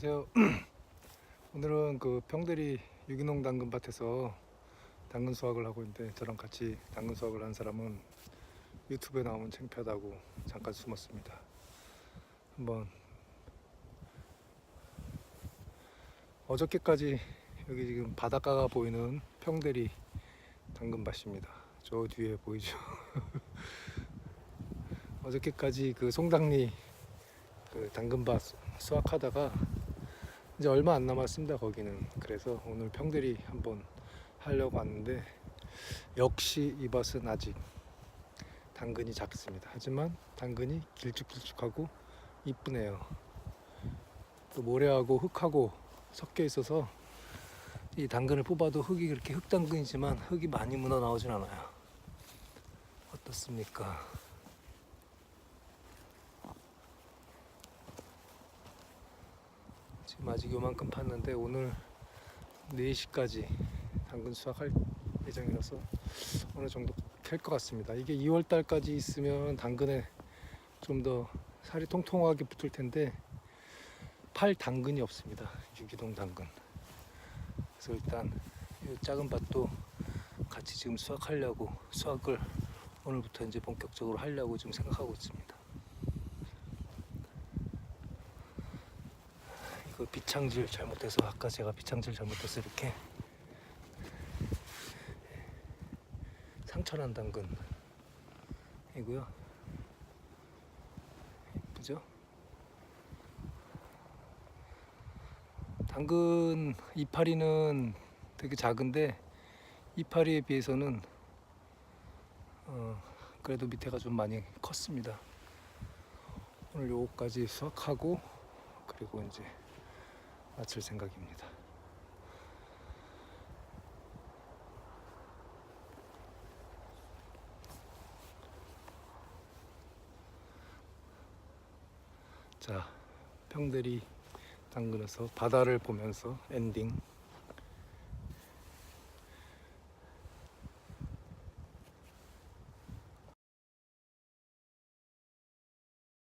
안녕하세요. 오늘은 그 평대리 유기농 당근밭에서 당근 수확을 하고 있는데 저랑 같이 당근 수확을 한 사람은 유튜브에 나오면 창피하다고 잠깐 숨었습니다. 한번 어저께까지 여기 지금 바닷가가 보이는 평대리 당근밭입니다. 저 뒤에 보이죠? 어저께까지 그 송당리 그 당근밭 수확하다가 이제 얼마 안 남았습니다 거기는. 그래서 오늘 평들이 한번 하려고 왔는데 역시 이 밭은 아직 당근이 작습니다. 하지만 당근이 길쭉길쭉하고 이쁘네요. 또 모래하고 흙하고 섞여 있어서 이 당근을 뽑아도 흙이 그렇게 흙당근이지만 흙이 많이 묻어 나오진 않아요. 어떻습니까 지금 아직 요만큼 팠는데 오늘 4시까지 당근 수확할 예정이라서 어느 정도 캘 것 같습니다. 이게 2월 달까지 있으면 당근에 좀 더 살이 통통하게 붙을 텐데 팔 당근이 없습니다. 유기동 당근. 그래서 일단 이 작은 밭도 같이 지금 수확하려고 수확을 오늘부터 이제 본격적으로 하려고 지금 생각하고 있습니다. 그 비창질 잘못해서 아까 제가 비창질 잘못해서 이렇게 상처난 당근이고요. 예쁘죠? 당근 이파리는 되게 작은데 이파리에 비해서는 어, 그래도 밑에가 좀 많이 컸습니다. 오늘 요거까지 수확하고 그리고 이제 마칠 생각입니다. 자, 평들이 당근에서 바다를 보면서 엔딩